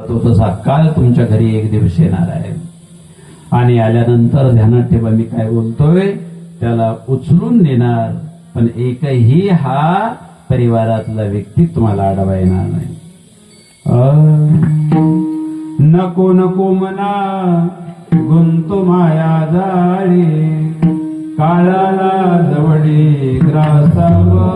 तो तसा काल तुमच्या घरी एक दिवस येणार आहे. आणि आल्यानंतर ध्यानात ठेवा मी काय बोलतोय त्याला उचलून नेणार पण एकही हा परिवारातला व्यक्ती तुम्हाला आडवा येणार नाही. नको नको मना गुंतो माया जाळे काळाला जवळी ग्रासावा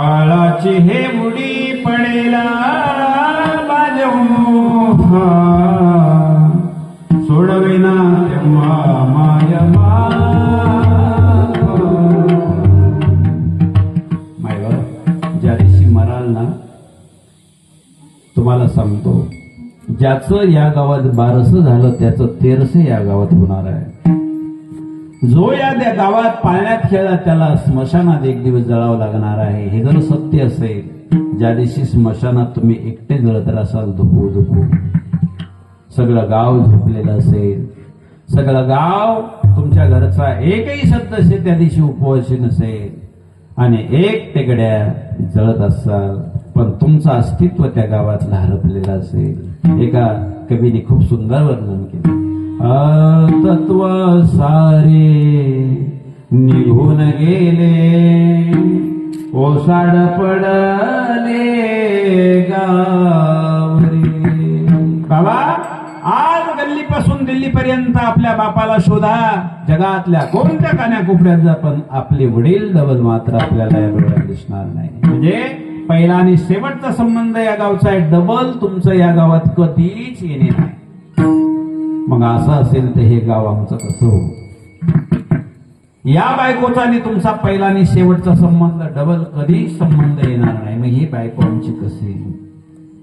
काळाची हे मुडी पडेला बाजवू सोडविना तेव्हा माय मायवा ज्या दिवशी मराल ना तुम्हाला सांगतो ज्याचं या गावात बारस झालं त्याचं तेरस या गावात होणार आहे. जो या त्या गावात पाळण्यात खेळला त्याला स्मशानात एक दिवस जळावं लागणार आहे. हे जर सत्य असेल ज्या दिवशी स्मशानात तुम्ही एकटे जळत असाल धुपू धुपू. सगळं गाव झोपलेलं असेल. सगळं गाव तुमच्या घरचा एकही असेल त्या दिवशी उपवासी नसेल. आणि एक टेकड्या जळत असाल पण तुमचं अस्तित्व त्या गावातलं हरपलेलं असेल. एका कवीने खूप सुंदर वर्णन केलं. तत्व सार निघून गेले ओसाड पडले गावरे. बाबा आज गल्लीपासून दिल्लीपर्यंत आपल्या बापाला शोधा. जगातल्या कोणत्या कान्या कोपऱ्यात जा पण आपले वडील डबल मात्र आपल्याला या डोळ्यात दिसणार नाही. म्हणजे पहिला आणि शेवटचा संबंध या गावचा आहे. डबल तुमचं या गावात कधीच येणे नाही. मग असं असेल तर हे गाव आमचं कसं हो या बायकोचा आणि तुमचा पहिला आणि शेवटचा संबंध डबल कधी संबंध येणार नाही. मग ही बायको आमची कशी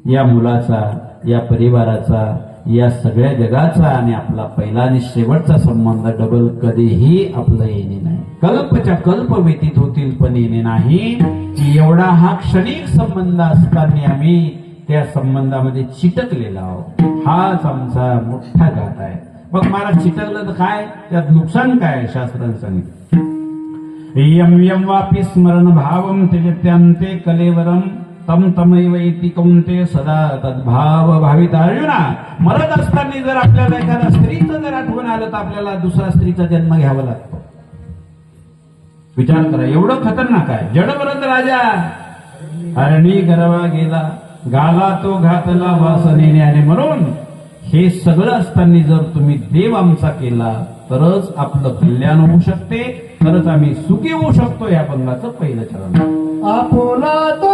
या मुलाचा या परिवाराचा या सगळ्या जगाचा आणि आपला पहिला आणि शेवटचा संबंध डबल कधीही आपलं येणे नाही. कल्पच्या कल्प व्यतीत होतील पण येणे नाही. की एवढा हा क्षणिक संबंध असताना आम्ही त्या संबंधामध्ये चिटकलेला आहोत. हाच आमचा मोठा घात आहे. मग मला चिटकलं तर काय? त्यात नुकसान काय शास्त्राने सांगितलं यम यम वापी स्मरण भावम त्यजत्यांते कलेवरम तम तमैव इति कौंते सदा तद्भाव भावित. अर्जुना मरत असताना जर आपल्याला एखाद्या स्त्रीचं जर आठवण आलं तर आपल्याला दुसऱ्या स्त्रीचा जन्म घ्यावा लागतो. विचार करा एवढं खतरनाक आहे. जडभरत राजा अरणी गरवा गेला गाला तो घातला वासनेने आणि म्हणून हे सगळं असताना जर तुम्ही देव आमचा केला तरच आपलं कल्याण होऊ शकते तरच आम्ही सुखी होऊ शकतो या बंगाचं पहिलं चरण. आपुला तो